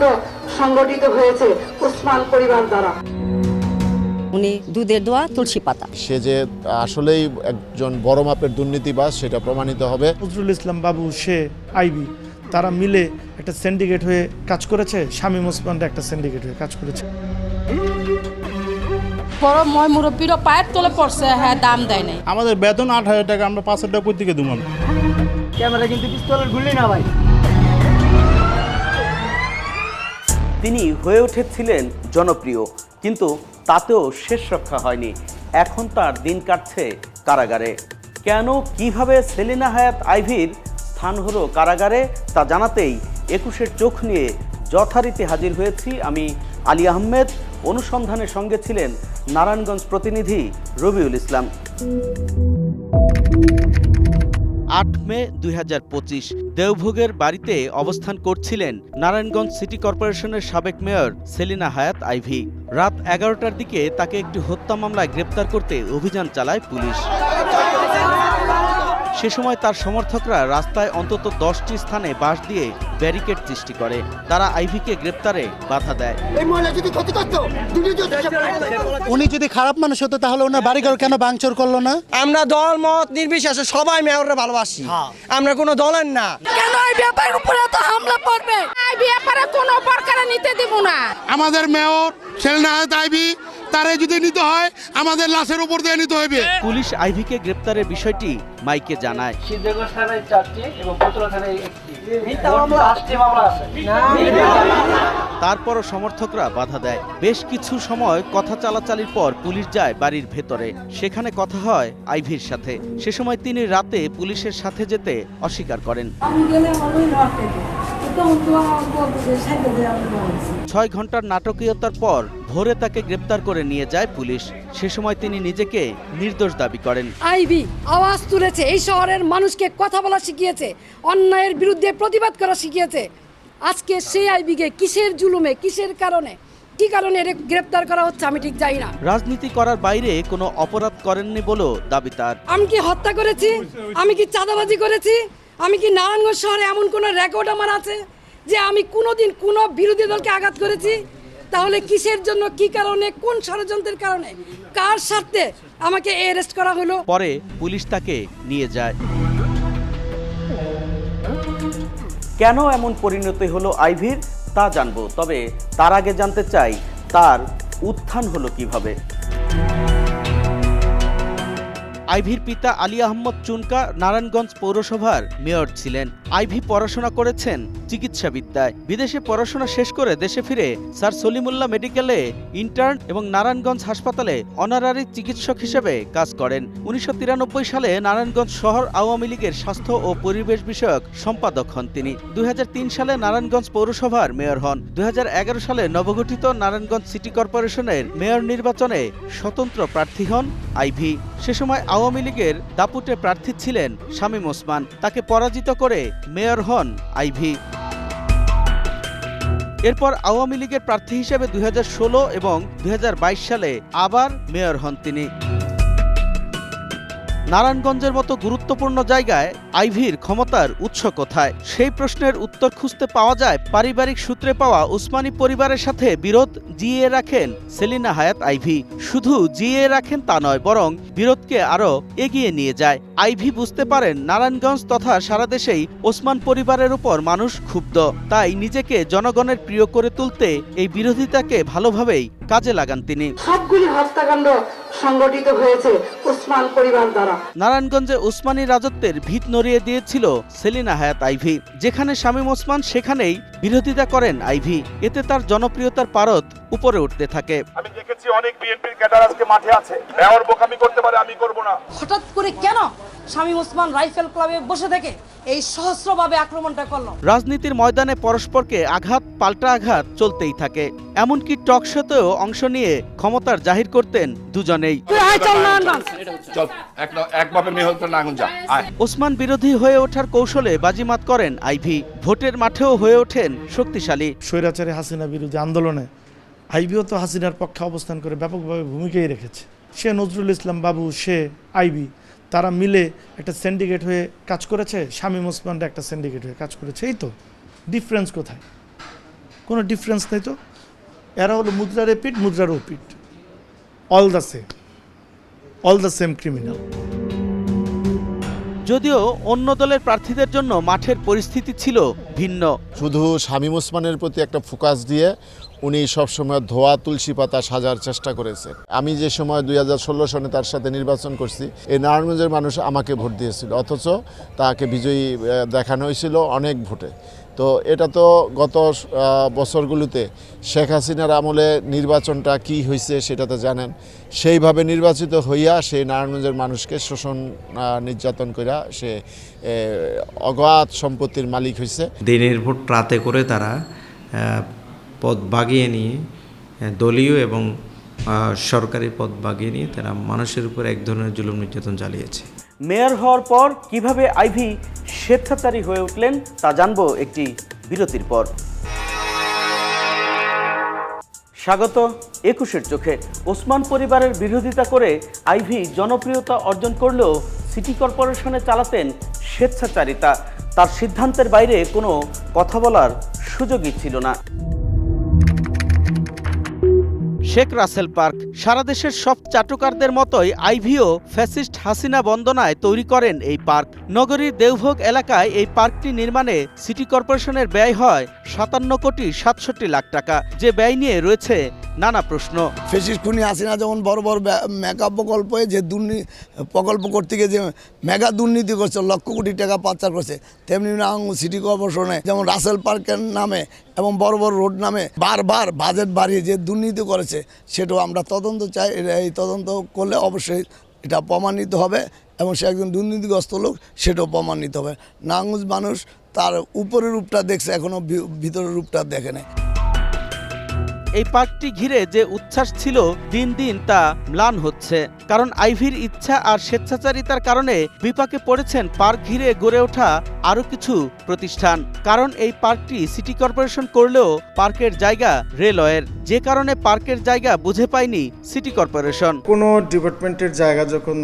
হত্যাকাণ্ড সংগঠিত হয়েছে উসমান পরিবার দ্বারা। উনি দুধের দোয়া তুলসী পাতা। সে যে আসলেই একজন বড় মাপের দুর্নীতিবাজ সেটা প্রমাণিত হবে। নজরুল ইসলাম বাবু সে আইবি তারা মিলে একটা সিন্ডিকেট হয়ে কাজ করেছে। শামীম ওসমানরা একটা সিন্ডিকেট হয়ে কাজ করেছে। বড় ময় মুরব্বীরও পায়ের তলে পড়ছে হ্যাঁ দাম দেয় নাই। আমাদের বেতন আট হাজার টাকা আমরা পাঁচ হাজার টাকা কোথা থেকে দেবো ক্যামেরা কিন্তু পিস্তলের গুলি না ভাই। তিনি হয়ে উঠেছিলেন জনপ্রিয়, কিন্তু তাতেও শেষ রক্ষা হয়নি। এখন তার দিন কাটছে কারাগারে। কেন, কীভাবে সেলিনা হায়াত আইভির স্থান হলো কারাগারে, তা জানাতেই একুশের চোখ নিয়ে যথারীতি হাজির হয়েছি আমি আলী আহমেদ। অনুসন্ধানের সঙ্গে ছিলেন নারায়ণগঞ্জ প্রতিনিধি রবিউল ইসলাম। আট মে দুই হাজার পঁচিশ দেওভোগের বাড়িতে অবস্থান করছিলেন নারায়ণগঞ্জ সিটি কর্পোরেশনের সাবেক মেয়র সেলিনা হায়াত আইভি। রাত এগারোটার দিকে তাকে একটি হত্যা মামলায় গ্রেপ্তার করতে অভিযান চালায় পুলিশ। সে সময় তার সমর্থকরা রাস্তায় অন্তত দশটি স্থানে বাঁশ দিয়ে ব্যারিকেড সৃষ্টি করে। তারা আইভিকে গ্রেপ্তারে বাধা দেয়। এই মহিলা যদি ক্ষতি করতো তুমি যদি উনি যদি খারাপ মানুষ হতো তাহলে ওনার বাড়িঘর কেন ভাঙচুর করল না? আমরা দল মত নির্বিশেষে সবাই মেয়ররা ভালোবাসি। আমরা কোনো দলের না। কেন এই ব্যাপারের উপরে এত হামলা করবে? এই ব্যাপারে কোনো প্রকারে নিতে দিব না। আমাদের মেয়র সেলেনা আইবি তারে যদি নিতে হয় আমাদের লাশের উপর দিয়ে নিতে হবে পুলিশ আইভিকে গ্রেপ্তারের বিষয়টি মাইকে জানায়। সিদ্ধগঞ্জ থানায় চারটি এবং পুতুলা থানায় একটি। মামলা আছে। তারপরও সমর্থকরা বাধা দেয়। বেশ কিছু সময় কথা চালাচালির পর পুলিশ যায় বাড়ির ভেতরে। সেখানে কথা হয় আইভির সাথে। সে সময় তিনি রাতে পুলিশের সাথে যেতে অস্বীকার করেন। ছয় ঘণ্টার নাটকীয়তার পর ভোরে তাকে গ্রেপ্তার করে নিয়ে যায় পুলিশ। সে সময় তিনি নিজেকে নির্দোষ দাবি করেন। আইবি আওয়াজ তুলেছে এই শহরের মানুষকে কথা বলা শিখিয়েছে অন্যায়ের বিরুদ্ধে প্রতিবাদ করা শিখিয়েছে। আজকে সেই আইবিকে কিসের জুলুমে কিসের কারণে কি কারণে এর গ্রেপ্তার করা হচ্ছে আমি ঠিক জানি না। রাজনীতি করার বাইরে কোনো অপরাধ করেননি বলেও দাবি তার। আমি কি হত্যা করেছি? আমি কি চাঁদাবাজি করেছি? আমি কি নারায়ণগঞ্জ শহরে এমন কোনো রেকর্ড আমার আছে যে আমি কোনোদিন কোনো বিরোধী দলকে আঘাত করেছি? তাহলে কিসের জন্য কি কারণে কোন ষড়যন্ত্রের কারণে কার স্বার্থে আমাকে অ্যারেস্ট করা হলো? পরে পুলিশ তাকে নিয়ে যায়। কেন এমন পরিণতি হলো আইভির? তা জানব তবে তার আগে জানতে চাই তার উত্থান হলো কীভাবে? আইভির পিতা আলী আহমদ চুনকা নারায়ণগঞ্জ পৌরসভার মেয়র ছিলেন। আইভি পড়াশোনা করেছেন চিকিৎসাবিদ্যায়। বিদেশে পড়াশোনা শেষ করে দেশে ফিরে স্যার সলিমুল্লাহ মেডিকেলে ইন্টার্ন এবং নারায়ণগঞ্জ হাসপাতালে অনারারি চিকিৎসক হিসেবে কাজ করেন। উনিশশো তিরানব্বই সালে নারায়ণগঞ্জ শহর আওয়ামী লীগের স্বাস্থ্য ও পরিবেশ বিষয়ক সম্পাদক হন তিনি। দুই হাজার তিন সালে নারায়ণগঞ্জ পৌরসভার মেয়র হন। দুই হাজার এগারো সালে নবগঠিত নারায়ণগঞ্জ সিটি কর্পোরেশনের মেয়র নির্বাচনে স্বতন্ত্র প্রার্থী হন আইভি। সে সময় আওয়ামী লীগের দাপুটে প্রার্থী ছিলেন শামীম ওসমান। তাকে পরাজিত করে মেয়র হন আইভি। এরপর আওয়ামী লীগের প্রার্থী হিসেবে দুই হাজার ষোলো এবং দুই হাজার বাইশ সালে আবার মেয়র হন তিনি। নারায়ণগঞ্জের মতো গুরুত্বপূর্ণ জায়গায় আইভির ক্ষমতার উৎস কোথায়? সেই প্রশ্নের উত্তর খুঁজতে পাওয়া যায় পারিবারিক সূত্রে পাওয়া উসমানী পরিবারের সাথে বিরোধ জিয়ে রাখেন সেলিনা হায়াত আইভি। শুধু জিয়ে রাখেন তা নয়, বরং বিরোধকে আরও এগিয়ে নিয়ে যায়। আইভি বুঝতে পারেন, নারায়ণগঞ্জ তথা সারা দেশেই ওসমান পরিবারের উপর মানুষ ক্ষুব্ধ। তাই নিজেকে জনগণের প্রিয় করে তুলতে এই বিরোধিতাকে ভালোভাবেই কাজে লাগান তিনি। সবগুলি হত্যাকাণ্ড সংগঠিত হয়েছে উসমান পরিবার দ্বারা। নারায়ণগঞ্জে উসমানী রাজত্বের ভিত নড়িয়ে দিয়েছিল সেলিনা হায়াত আইভি। যেখানে শামীম ওসমান, সেখানেই বিরোধিতা করেন আইভি। এতে তার জনপ্রিয়তার পারদ উপরে উঠতে থাকে। আমি দেখেছি অনেক বিএনপির ক্যাডার আজকে মাঠে আছে। মেয়র বোকামি করতে পারে আমি করব না। হঠাৎ করে কেন শামীম ওসমান রাইফেল ক্লাবে বসে থেকে এই সহস্রভাবে আক্রমণটা করল? রাজনীতির ময়দানে পরস্পরকে আঘাত পাল্টা আঘাত চলতেই থাকে। এমনকি টক শোতেও অংশ নিয়ে ক্ষমতার জাহির করতেন দুজনেই। ওসমান বিরোধী হয়ে ওঠার কৌশলে বাজিমাত করেন আইভি। ভোটের মাঠেও হয়ে ওঠেন শক্তিশালী। স্বৈরাচারী হাসিনা বিরোধী আন্দোলনে আইবিও তো হাসিনার পক্ষে অবস্থান করে ব্যাপকভাবে ভূমিকাই রেখেছে। সে নজরুল ইসলাম বাবু, সে আইবি, তারা মিলে একটা সিন্ডিকেট হয়ে কাজ করেছে, শামীম ওসমানরা একটা সিন্ডিকেট হয়ে কাজ করেছে। এই তো ডিফারেন্স কোথায়? কোনো ডিফারেন্স নেই তো? এরা হলো মুদ্রার এপিট মুদ্রার ওপিট all the same all the same criminal যদিও অন্য দলের প্রার্থীদের জন্য মাঠের পরিস্থিতি ছিল ভিন্ন। শুধু শামীম ওসমানের প্রতি একটা ফোকাস দিয়ে উনি সবসময় ধোয়া, তুলসী পাতা সাজার চেষ্টা করেছে আমি যে সময় দুই হাজার ষোলো সনে তার সাথে নির্বাচন করছি, এই নারায়ণগঞ্জের মানুষ আমাকে ভোট দিয়েছিল, অথচ তাকে বিজয়ী দেখানো হয়েছিল অনেক ভোটে। তো এটা তো গত বছরগুলোতে শেখ হাসিনার আমলে নির্বাচনটা কি হয়েছে সেটা তো জানেন। সেইভাবে নির্বাচিত হইয়া সেই নারায়ণগঞ্জের মানুষকে শোষণ নির্যাতন কইরা সে অগাধ সম্পত্তির মালিক হয়েছে দিনের ভোট রাতে করে তারা পদ বাগিয়ে নিয়ে দলীয় এবং সরকারি পদ বাগিয়ে নিয়ে তারা মানুষের উপর এক ধরনের জুলুম নির্যাতন চালিয়েছে। মেয়র হওয়ার পর কীভাবে আইভি স্বেচ্ছাচারী হয়ে উঠলেন তা জানব একটি বিরতির পর। স্বাগত একুশের চোখে। ওসমান পরিবারের বিরোধিতা করে আইভি জনপ্রিয়তা অর্জন করলেও সিটি কর্পোরেশনে চালাতেন স্বেচ্ছাচারিতা। তার সিদ্ধান্তের বাইরে কোনো কথা বলার সুযোগই ছিল না। শেখ রাসেল পার্ক, সারা দেশের সব চাটুকারদের মতোই আইভিও ফ্যাসিস্ট হাসিনা বন্দনায় তৈরি করেন এই পার্ক। নগরীর দেওভোগ এলাকায় এই পার্কটি নির্মাণে সিটি কর্পোরেশনের ব্যয় হয় সাতান্ন কোটি সাতষট্টি লাখ টাকা। যে ব্যয় নিয়ে রয়েছে নানা প্রশ্ন। ফেসিস খুনি হাসিনা যেমন বড় বড় মেগা প্রকল্পে যে দুর্নীতি প্রকল্প করতে গিয়ে যে মেগা দুর্নীতি করছে, লক্ষ কোটি টাকা পাচার করছে, তেমনি সিটি কর্পোরেশনে যেমন রাসেল পার্কের নামে এবং বড় বড় রোড নামে বারবার বাজেট বাড়িয়ে যে দুর্নীতি করেছে সেটাও আমরা তদন্ত চাই এই তদন্ত করলে অবশ্যই এটা প্রমাণিত হবে এবং সে একজন দুর্নীতিগ্রস্ত লোক, সেটাও প্রমাণিত হবে। নাঙ্গুজ মানুষ তার উপরের রূপটা দেখছে এখনও ভিতরের রূপটা দেখে নেই। এই পার্কটি ঘিরে যে উচ্ছ্বাস ছিল দিন দিন তা ম্লান হচ্ছে। কারণ আইভির ইচ্ছা আর স্বেচ্ছাচারিতার কারণে বিপাকে পড়েছেন পার্ক ঘিরে গড়ে ওঠা আরও কিছু প্রতিষ্ঠান। কারণ এই পার্কটি সিটি কর্পোরেশন করলেও পার্কের জায়গা রেলওয়ের। যে কারণে পার্কের জায়গা বুঝে পায়নি সিটি কর্পোরেশন। কোনো ডিপার্টমেন্টের জায়গা যখন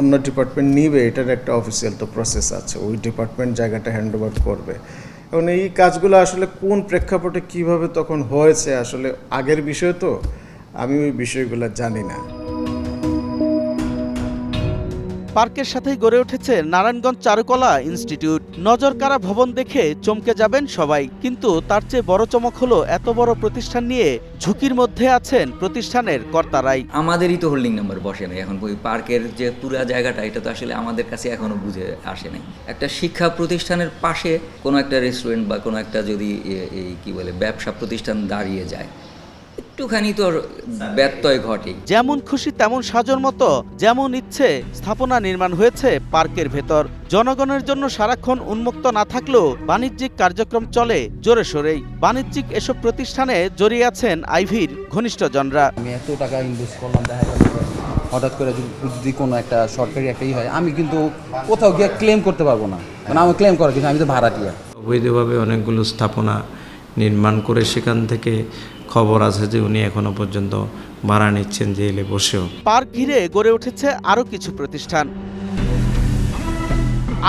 অন্য ডিপার্টমেন্ট নিবে, এটার একটা অফিসিয়াল তো প্রসেস আছে। ওই ডিপার্টমেন্ট জায়গাটা হ্যান্ড করবে। এবং এই কাজগুলো আসলে কোন প্রেক্ষাপটে কীভাবে তখন হয়েছে আসলে আগের বিষয় তো? আমি ওই বিষয়গুলো জানি না। পার্কের সাথেই গড়ে উঠেছে নারায়ণগঞ্জ চারুকলা ইনস্টিটিউট। নজরকাড়া ভবন দেখে চমকে যাবেন সবাই, কিন্তু তার চেয়ে বড় চমক হলো এত বড় প্রতিষ্ঠান নিয়ে ঝুঁকির মধ্যে আছেন প্রতিষ্ঠানের কর্তারাই। আমাদেরই তো হোল্ডিং নাম্বার বসে নাই, এখন ওই পার্কের যে পুরা জায়গাটা, এটা তো আসলে আমাদের কাছে এখনও বুঝে আসে নাই। একটা শিক্ষা প্রতিষ্ঠানের পাশে কোনো একটা রেস্টুরেন্ট বা কোনো একটা যদি এই কি বলে, ব্যবসা প্রতিষ্ঠান দাঁড়িয়ে যায় একটুখানি তোর ব্যত্যয় ঘটে। যেমন খুশি তেমন সাজর মতো যেমন ইচ্ছে স্থাপনা নির্মাণ হয়েছে পার্কের ভেতর। জনগণের জন্য সারাক্ষণ উন্মুক্ত না থাকলেও বাণিজ্যিক কার্যক্রম চলে জোরে সোরেই। বাণিজ্যিক এসব প্রতিষ্ঠানে জড়িয়ে আছেন আইভির ঘনিষ্ঠজনরা। আমি এত টাকা ইনভেস্ট করলাম দেখা গেল হঠাৎ করে যদি যদি কোনো একটা সরকারি একটা ই হয় আমি কিন্তু কোথাও গিয়ে ক্লেম করতে পারব না। মানে আমি ক্লেম করার কিন্তু আমি তো ভাড়াটিয়া। অবৈধভাবে অনেকগুলো স্থাপনা নির্মাণ করে সেখান থেকে খবর আছে যে উনি এখনও পর্যন্ত ভাড়া নিচ্ছেন জেলে বসেও। পার্ক ঘিরে গড়ে উঠেছে আরও কিছু প্রতিষ্ঠান।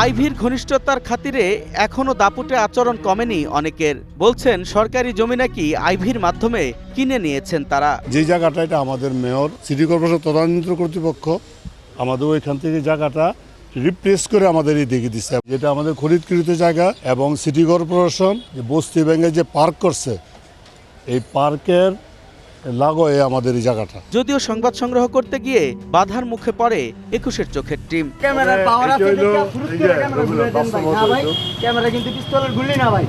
আইভির ঘনিষ্ঠতার খাতিরে এখনও দাপুটে আচরণ কমেনি অনেকের। বলছেন সরকারি জমি নাকি আইভির মাধ্যমে কিনে নিয়েছেন তারা। যে জায়গাটা এটা আমাদের মেয়র সিটি কর্পোরেশন তদানীন্ত কর্তৃপক্ষ আমাদের ওইখান থেকে জায়গাটা রিপ্লেস করে আমাদের এই দিকে দিচ্ছে। যেটা আমাদের খরিদকৃত জায়গা এবং সিটি কর্পোরেশন যে বস্তি ব্যাঙ্গে যে পার্ক করছে এই পার্কের লাগোয়ে আমাদের এই জায়গাটা। যদিও সংবাদ সংগ্রহ করতে গিয়ে বাধার মুখে পড়ে একুশের চোখের টিম ক্যামেরার পাওয়ার আছে দেখে ভাই। ক্যামেরা কিন্তু পিস্তলের গুলি না ভাই।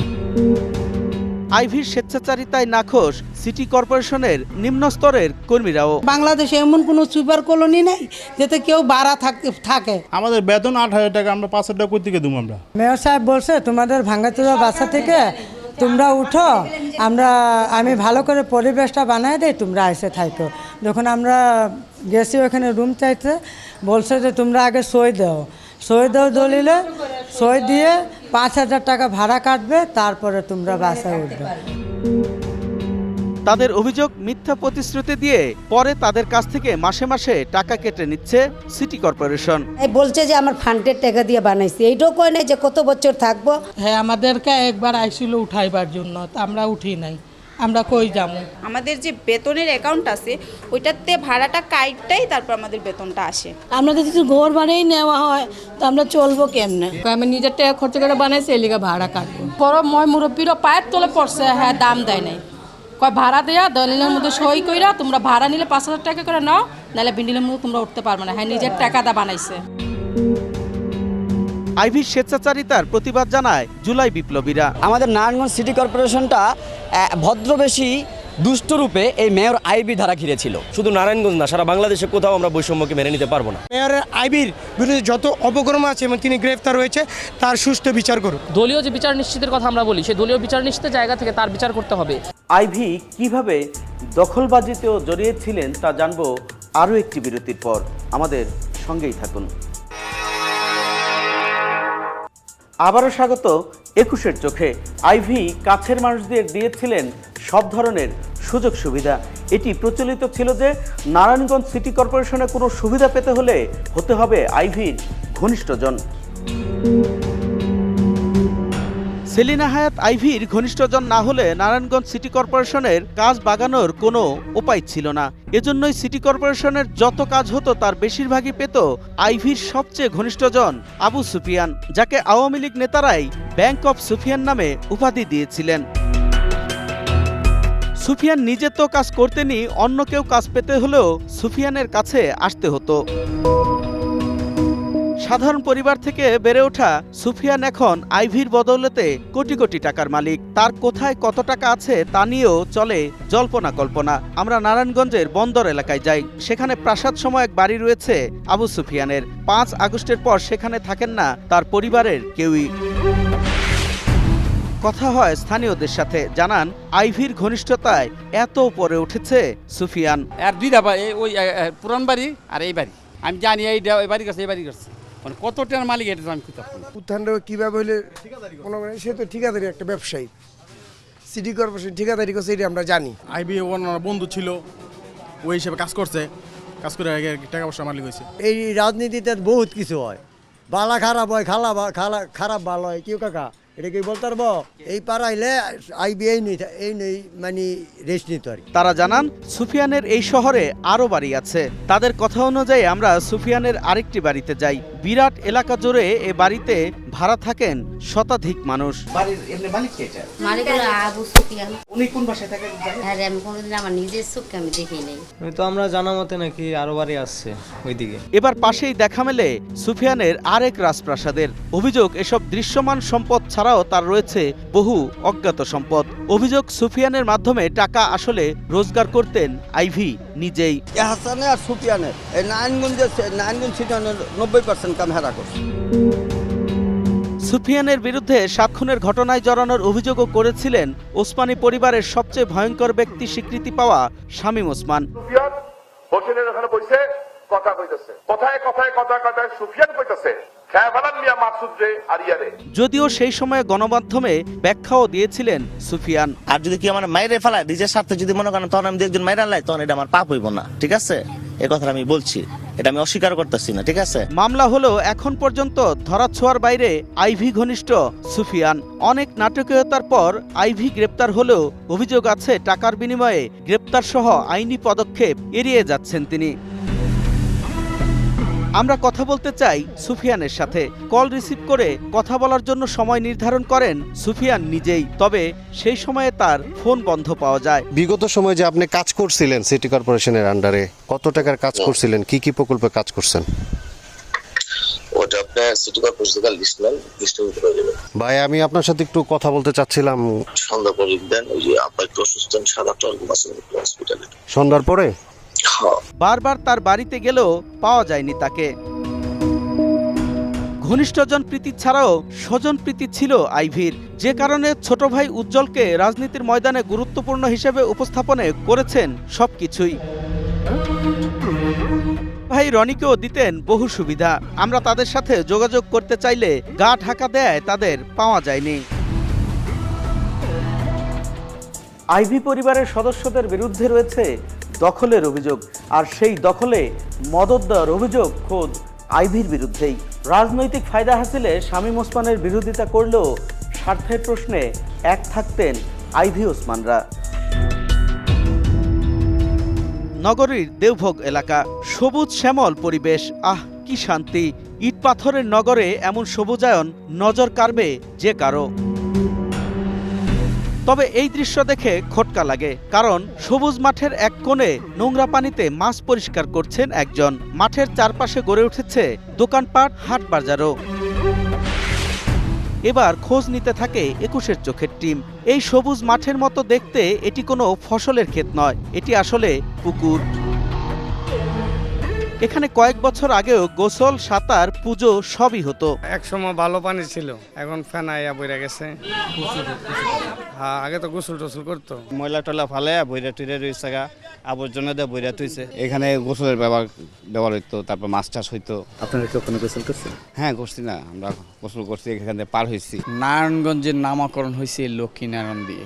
আইভির স্বেচ্ছাচারিতায় নাখোশ সিটি কর্পোরেশনের নিম্ন স্তরের কর্মীরাও। বাংলাদেশে এমন কোনো সুপার কলোনি নেই যাতে কেউ বাড়া থাকে। আমাদের বেতন আট হাজার টাকা আমরা পাঁচ হাজার টাকা কোথেকে দেবো আমরা? মেয়র সাহেব বলছে তোমাদের ভাঙ্গাচোরা বাসা থেকে তোমরা উঠো আমরা আমি ভালো করে পরিবেশটা বানায় দেই তোমরা এসে থাকো যখন আমরা গেছি ওখানে রুম চাইতে বলছে যে তোমরা আগে সই দাও। সই দাও দলিলে সই দিয়ে পাঁচ হাজার টাকা ভাড়া কাটবে তারপরে তোমরা বাসায় উঠবে। তাদের অভিযোগ মিথ্যা প্রতিশ্রুতি দিয়ে পরে তাদের কাছ থেকে মাসে মাসে টাকা কেটে নিচ্ছে সিটি কর্পোরেশন। এই বলছে যে আমার ফান্ডের টাকা দিয়ে বানাইছি। এইটাও কয় নাই যে কত বছর থাকব? হ্যাঁ আমাদেরকে একবার আইছিল উঠাইবার জন্য তা আমরা উঠি নাই। আমরা কই যাব? আমাদের যে বেতনের অ্যাকাউন্ট আছে ওইটাতে ভাড়াটা কাইটটাই তারপর আমাদের বেতনটা আসে। আমাদের যদি ঘর বাড়াই নেওয়া হয় তো আমরা চলবো কেমনে? আমি নিজের টাকা খরচ করে বানাইছি এলিগা ভাড়া কাটবো। বড় ময় মুরব্বীরা পায়ের তলে পড়ছে হ্যাঁ দাম দেয় নাই। কয় ভাড়া দেয়া দলিলের মধ্যে সই কইরা তোমরা ভাড়া নিলে পাঁচ হাজার টাকা করে নাও নাহলে বিন্ডিলের মধ্যে তোমরা উঠতে পারবে না। হ্যাঁ নিজের টাকা দা বানাইছে। আইভির স্বেচ্ছাচারিতার প্রতিবাদ জানায় জুলাই বিপ্লবীরা। আমাদের নারায়ণগঞ্জ সিটি কর্পোরেশনটা ভদ্রবেশী দুষ্টরূপে এই মেয়র আইবি ধারা ঘিরেছিল। শুধু নারায়ণগঞ্জ না সারা বাংলাদেশে কোথাও আমরা বৈষম্যকে মেনে নিতে পারব না। মেয়রের আইবির বিরুদ্ধে যত অপকর্ম আছে এবং তিনি গ্রেফতার হয়েছে তার সুষ্ঠু বিচার করুন। দলীয় যে বিচার নিশ্চিতের কথা আমরা বলি সেই দলীয় বিচার নিশ্চিতের জায়গা থেকে তার বিচার করতে হবে। আইভি কীভাবে দখলবাজিতেও জড়িয়েছিলেন তা জানব আরও একটি বিরতির পর। আমাদের সঙ্গেই থাকুন। আবারও স্বাগত একুশের চোখে। আইভি কাছের মানুষদের দিয়েছিলেন সব ধরনের সুযোগ সুবিধা। এটি প্রচলিত ছিল যে, নারায়ণগঞ্জ সিটি কর্পোরেশনে কোনো সুবিধা পেতে হলে হতে হবে আইভির ঘনিষ্ঠজন। সেলিনা হায়াত আইভির ঘনিষ্ঠজন না হলে নারায়ণগঞ্জ সিটি কর্পোরেশনের কাজ বাগানোর কোনো উপায় ছিল না। এজন্যই সিটি কর্পোরেশনের যত কাজ হতো তার বেশিরভাগই পেত আইভির সবচেয়ে ঘনিষ্ঠজন আবু সুফিয়ান, যাকে আওয়ামী লীগ নেতারাই ব্যাংক অফ সুফিয়ান নামে উপাধি দিয়েছিলেন। সুফিয়ান নিজে তো কাজ করতেনি, অন্য কেউ কাজ পেতে হলেও সুফিয়ানের কাছে আসতে হতো। সাধারণ পরিবার থেকে বেড়ে ওঠা সুফিয়ান এখন আইভির বদৌলতে কোটি কোটি টাকার মালিক। তার কোথায় কত টাকা আছে তা নিয়েও চলে জল্পনা কল্পনা। আমরা নারায়ণগঞ্জের বন্দর এলাকায় যাই। সেখানে প্রাসাদ সময় এক বাড়ি রয়েছে আবু সুফিয়ানের। পাঁচ আগস্টের পর সেখানে থাকেন না তার পরিবারের কেউই। কথা হয় স্থানীয়দের সাথে। জানান, আইভির ঘনিষ্ঠতায় এত উপরে উঠেছে সুফিয়ান। আর দুইটা ওই পুরান বাড়ি আর এই বাড়ি। আমি জানি এই বাড়ি করছে, এই বাড়ি করছে। মানে কতটার মালিক এটা আমি উত্থানটা কীভাবে হলে মনে করেন সে তো ঠিকাদারি একটা ব্যবসায়ী। সিটি কর্পোরেশন ঠিকাদারি করছে এটা আমরা জানি। আইবি ওনার বন্ধু ছিল ওই হিসেবে কাজ করছে কাজ করে আগে টাকা পয়সা মালিক হয়েছে। এই রাজনীতিতে বহুত কিছু হয়। বালা খারাপ হয় খালা খালা খারাপ ভালো হয় কেউ কাকা? এটা কি বলতে পারব? এই পাড়াইলে আইবি এই নেই এই নেই মানে রেস্ট নিত আর তারা জানান সুফিয়ানের এই শহরে আরও বাড়ি আছে। তাদের কথা অনুযায়ী আমরা সুফিয়ানের আরেকটি বাড়িতে যাই। বিরাট এলাকা জুড়ে এ বাড়িতে ভাড়া থাকেন শতাধিক মানুষ। মালিক হলো আবু সুফিয়ান। উনি কোন বাসায় থাকেন? হ্যাঁ আমি কোনোদিন আমার নিজের চোখকে আমি দেখি নাই। তো আমরা জানা মতে নাকি আরও বাড়ি আসছে ওইদিকে। এবার পাশেই দেখা মেলে সুফিয়ানের আরেক রাজপ্রাসাদের। অভিযোগ এসব দৃশ্যমান সম্পদ ছাড়াও তার রয়েছে বহু অজ্ঞাত সম্পদ। অভিযোগ সুফিয়ানের মাধ্যমে টাকা আসলে রোজগার করতেন আইভি নিজেই। হাসানে আর সুপিয়ানের এই নারায়ণগঞ্জের নারায়ণগঞ্জ সিটানের নব্বই পার্সেন্ট কাম হেরা করছে। সুফিয়ানের বিরুদ্ধে সাত খুনের ঘটনায় জড়ানোর অভিযোগও করেছিলেন ওসমানী পরিবারের সবচেয়ে ভয়ঙ্কর ব্যক্তি স্বীকৃতি পাওয়া শামীম ওসমান। হোসেনের ওখানে বসে কথা কইতেছে। কথায় কথায় কথা কথায় সুফিয়ান কইতেছে খেয়া ফেলান মিয়া মাকসুদ রে আরিয়ারে যদিও সেই সময়ে গণমাধ্যমে ব্যাখ্যাও দিয়েছিলেন সুফিয়ান। আর যদি কি আমার মাইরে ফেলায় নিজের স্বার্থে যদি মনে করেন তখন আমি দু একজন মাইরা লাই তখন এটা আমার পাপ হইব না। ঠিক আছে? এ কথাটা আমি বলছি। এটা আমি অস্বীকার করতেছি না ঠিক আছে? মামলা হলো এখন পর্যন্ত ধরাছোঁয়ার বাইরে আইভি ঘনিষ্ঠ সুফিয়ান। অনেক নাটকীয়তার পর আইভি গ্রেপ্তার হলেও অভিযোগ আছে টাকার বিনিময়ে গ্রেপ্তার সহ আইনি পদক্ষেপ এড়িয়ে যাচ্ছেন তিনি। আমরা কথা বলতে চাই সুফিয়ানের সাথে। কল রিসিভ করে কথা বলার জন্য সময় নির্ধারণ করেন সুফিয়ান নিজেই তবে সেই সময়ে তার ফোন বন্ধ পাওয়া যায়। বিগত সময় যে আপনি কাজ করছিলেন সিটি কর্পোরেশনের আন্ডারে কত টাকার কাজ করছিলেন? কি কি প্রকল্পে কাজ করছেন? ওটা আপনার সিটি কর্পোরেশন থেকে লিস্ট নেন লিস্টের ভিতরে হয়ে ভাই আমি আপনার সাথে একটু কথা বলতে চাচ্ছিলাম। সন্ধ্যা পরে দেন ওই যে আপনার একটু অসুস্থ আছে হসপিটালে সন্ধ্যার পরে? হ্যাঁ বারবার তার বাড়িতে গেলেও পাওয়া যায়নি তাকে। ঘনিষ্ঠজন প্রীতি ছাড়াও স্বজন প্রীতি ছিল আইভির। যে কারণে ছোট ভাই উজ্জ্বলকে রাজনীতির ময়দানে গুরুত্বপূর্ণ হিসেবে উপস্থাপনে করেছেন সবকিছুই। ভাই রনিকেও দিতেন বহু সুবিধা। আমরা তাদের সাথে যোগাযোগ করতে চাইলে গা ঢাকা দেয় তাদের পাওয়া যায়নি। আইভি পরিবারের সদস্যদের বিরুদ্ধে রয়েছে দখলের অভিযোগ। আর সেই দখলে মদত দেওয়ার অভিযোগ খোদ আইভির বিরুদ্ধেই। রাজনৈতিক ফায়দা হাসিলে শামীম ওসমানের বিরোধিতা করলেও স্বার্থের প্রশ্নে এক থাকতেন আইভি ওসমানরা। নগরীর দেওভোগ এলাকা, সবুজ শ্যামল পরিবেশ, আহ, কি শান্তি। ইট পাথরের নগরে এমন সবুজায়ন নজর কাড়বে যে কারও। তবে এই দৃশ্য দেখে খটকা লাগে, কারণ সবুজ মাঠের এক কোণে নোংরা পানিতে মাছ পরিষ্কার করছেন একজন। মাঠের চারপাশে গড়ে উঠেছে দোকানপাট, হাট বাজারও। এবার খোঁজ নিতে থাকে একুশের চোখের টিম। এই সবুজ মাঠের মতো দেখতে এটি কোনো ফসলের ক্ষেত নয়, এটি আসলে পুকুর। এখানে কয়েক বছর আগেও গোসল সাঁতার পুজো সবই হতো। এক সময় ভালো পানি ছিল এখন ফেনাইয়া বইরা গেছে। হ্যাঁ আগে তো গোসল টোসল করতো। ময়লা টয়লা ফালে বইরা টুইরা রয়েছে গা আবর্জনা দিয়ে বইরা তুইছে এখানে গোসলের ব্যবহার ব্যবহার হইতো তারপর মাছ চাষ হইতো। আপনারা কি ওখানে গোসল করছেন? হ্যাঁ করছি না আমরা গোসল করছি এখান থেকে পার হয়েছি নারায়ণগঞ্জের নামকরণ হয়েছে লক্ষ্মীনারায়ণ দিয়ে।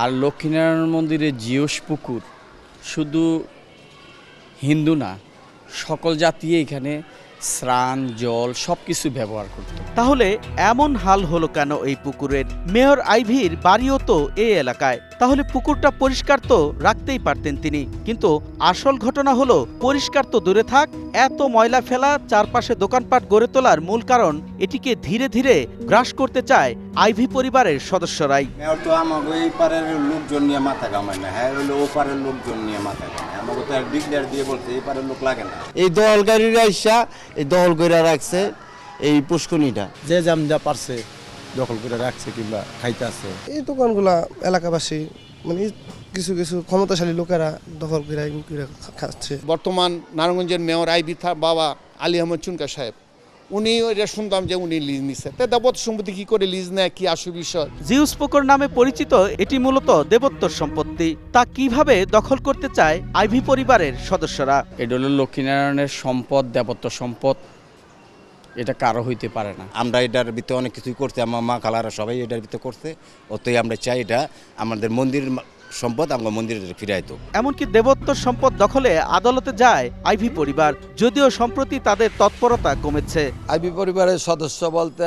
আর লক্ষ্মীনারায়ণ মন্দিরে জিওস পুকুর শুধু হিন্দু না সকল জাতি এখানে স্নান জল সব কিছু ব্যবহার করত। তাহলে এমন হাল হলো কেন এই পুকুরের? মেয়র আইভির বাড়িও তো এই এলাকায়। তাহলে পুকুরটা পরিষ্কার তো রাখতেই পারতেন তিনি। কিন্তু আসল ঘটনা হলো পরিষ্কার তো দূরে থাক এত ময়লা ফেলা চারপাশে দোকানপাট গড়ে তোলার মূল কারণ এটিকে ধীরে ধীরে গ্রাস করতে চায় আইভি পরিবারের সদস্যরাই। মেয়র তো আমাকে এই পারের লোকজন নিয়ে মাথা কামায় না হ্যাঁ হলো ও পারের লোকজন নিয়ে মাথা কামায় আমাকে তো এক ডিগডার দিয়ে বলছে এই পারের লোক লাগে না। এই দহলকারীরা ইসা এই দল করে রাখছে এই পুষ্কনিটা যে জাম যা পারছে দখল করে রাখছে কিংবা খাইতে আছে এই দোকানগুলা এলাকাবাসী মানে কিছু কিছু ক্ষমতাশালী লোকেরা দখল করে খাচ্ছে। বর্তমান নারায়ণগঞ্জের মেয়র আইবি বাবা আলী আহমদ চুনকা সাহেব উনি এটা শুনতাম যে উনি লিজ নিছে। তা দেবত সম্পত্তি কি করে লিজ নেয়? কি আসু বিষয়? জিউস পুকুর নামে পরিচিত এটি মূলত দেবত্বর সম্পত্তি। তা কীভাবে দখল করতে চায় আইভি পরিবারের সদস্যরা? এটা হলো লক্ষ্মীনারায়ণের সম্পদ দেবত্ব সম্পদ। এটা কারও হইতে পারে না। আমরা এটার ভিতরে অনেক কিছুই করছি আমার মা খালারা সবাই এটার ভিতরে করছে। অতই আমরা চাই এটা আমাদের মন্দির সম্পদ আমরা মন্দিরে ফিরাইতো এমনকি দেবত্ব সম্পদ দখলে আদালতে যায় আইভি পরিবার যদিও সম্প্রতি তাদের তৎপরতা কমেছে। আইভি পরিবারের সদস্য বলতে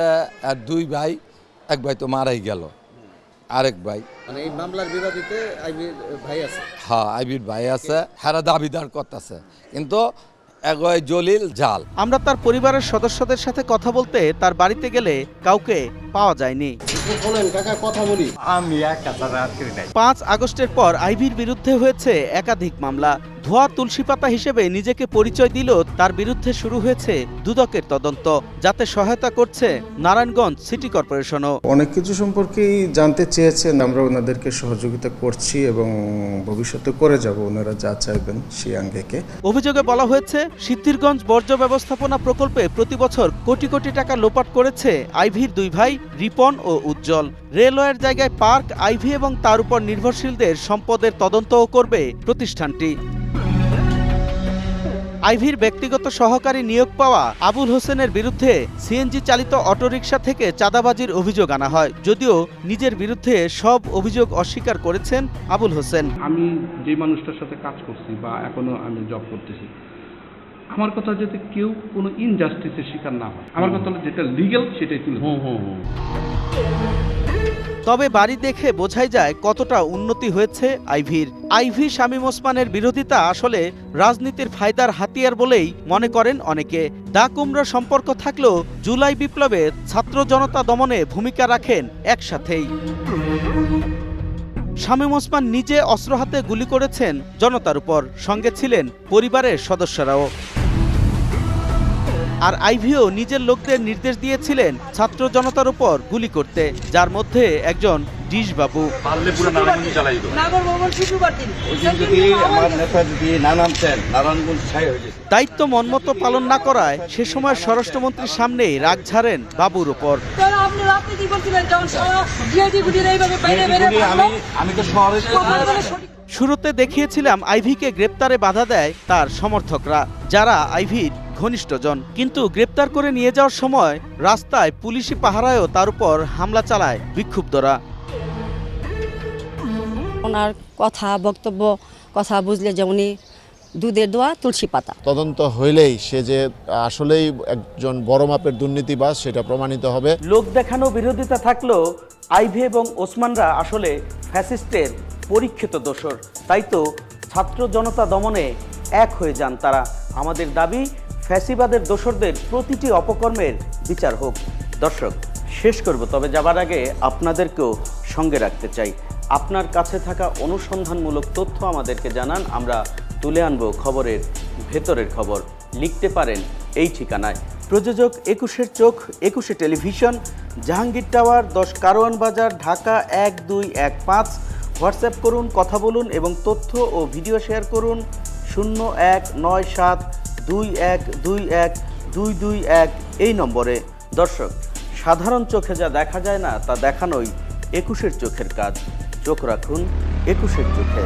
আর দুই ভাই এক ভাই তো মারাই গেল আরেক ভাই। মানে এই মামলার বিরোধীতে আইবির ভাই আছে? হ্যাঁ আইবির ভাই আছে হারা দাবিদার করতেছে। কিন্তু এগোয় জলিল জাল আমরা তার পরিবারের সদস্যদের সাথে কথা বলতে তার বাড়িতে গেলে কাউকে পাওয়া যায়নি। কথা বলি আমি একা ছাড়া আর কেউ নাই। পাঁচ আগস্টের পর আইভির বিরুদ্ধে হয়েছে একাধিক মামলা। ধোয়া তুলসী পাতা হিসেবে নিজেকে পরিচয় দিল তার বিরুদ্ধে শুরু হয়েছে দুদকের তদন্ত যাতে সহায়তা করছে নারায়ণগঞ্জ সিটি কর্পোরেশনও। অনেক কিছু সম্পর্কেই জানতে চেয়েছেন আমরা ওনাদেরকে সহযোগিতা করছি এবং ভবিষ্যতে করে যাব ওনারা যা চাইবেন সেই আঙ্গেকে। অভিযোগে বলা হয়েছে সিদ্ধিরগঞ্জ বর্জ্য ব্যবস্থাপনা প্রকল্পে প্রতি বছর কোটি কোটি টাকা লোপাট করেছে আইভির দুই ভাই রিপন ও উজ্জ্বল। রেলওয়ের জায়গায় পার্ক আইভি এবং তার উপর নির্ভরশীলদের সম্পদের তদন্তও করবে প্রতিষ্ঠানটি। আইভির ব্যক্তিগত সহকারী নিয়োগ পাওয়া আবুল হোসেনের বিরুদ্ধে সিএনজি চালিত অটোরিকশা থেকে চাঁদাবাজির অভিযোগ আনা হয় যদিও নিজের বিরুদ্ধে সব অভিযোগ অস্বীকার করেছেন আবুল হোসেন আমি যে মানুষটার সাথে কাজ করছি বা এখনও আমি জব করতেছি আমার কথা যাতে কেউ কোনো ইনজাস্টিসের শিকার না হয় আমার কথা হলো যেটা লিগেল সেটাই তুলে। তবে বাড়ি দেখে বোঝাই যায় কতটা উন্নতি হয়েছে আইভির। আইভি শামীম ওসমানের বিরোধিতা আসলে রাজনীতির ফায়দার হাতিয়ার বলেই মনে করেন অনেকে। দা কুমড়া সম্পর্ক থাকলেও জুলাই বিপ্লবে ছাত্র জনতা দমনে ভূমিকা রাখেন একসাথেই। শামীম ওসমান নিজে অস্ত্র হাতে গুলি করেছেন জনতার উপর। সঙ্গে ছিলেন পরিবারের সদস্যরাও। আর আইভিও নিজের লোকদের নির্দেশ দিয়েছিলেন ছাত্র জনতার উপর গুলি করতে যার মধ্যে একজন ডিশ বাবু আমার নেতা যদি না নামতেন নারায়ণগঞ্জ ছাই যেত। দায়িত্ব মনমতো পালন না করায় সে সময় স্বরাষ্ট্রমন্ত্রীর সামনেই রাগ ঝাড়েন বাবুর উপর। শুরুতে দেখিয়েছিলাম আইভিকে গ্রেপ্তারে বাধা দেয় তার সমর্থকরা যারা আইভির ঘনিষ্ঠজন। কিন্তু গ্রেপ্তার করে নিয়ে যাওয়ার সময় রাস্তায় পুলিশি পাহারায়ও তার উপর হামলা চালায় বিক্ষুব্ধরা। ওনার কথা বক্তব্য কথা বুঝলে যেমনই দুধের দোয়া তুলসী পাতা। তদন্ত হইলেই সে যে আসলেই একজন বড় মাপের দুর্নীতিবাজ সেটা প্রমাণিত হবে। লোক দেখানো বিরোধিতা থাকলেও আইভি এবং ওসমানরা আসলে ফ্যাসিস্টের পরীক্ষিত দোষর। তাই তো ছাত্র জনতা দমনে এক হয়ে যান তারা। আমাদের দাবি ফ্যাসিবাদের দোসরদের প্রতিটি অপকর্মের বিচার হোক। দর্শক, শেষ করব, তবে যাবার আগে আপনাদেরকেও সঙ্গে রাখতে চাই। আপনার কাছে থাকা অনুসন্ধানমূলক তথ্য আমাদেরকে জানান, আমরা তুলে আনব খবরের ভেতরের খবর। লিখতে পারেন এই ঠিকানায়। প্রযোজক একুশের চোখ, একুশে টেলিভিশন, জাহাঙ্গীর টাওয়ার, দশ কারওয়ান বাজার, ঢাকা এক দুই এক পাঁচ। হোয়াটসঅ্যাপ করুন, কথা বলুন এবং তথ্য ও ভিডিও শেয়ার করুন শূন্য এক নয় সাত দুই এক দুই এক দুই দুই এক এই নম্বরে। দর্শক, সাধারণ চোখে যা দেখা যায় না, তা দেখানোই একুশের চোখের কাজ। চোখ রাখুন একুশের চোখে।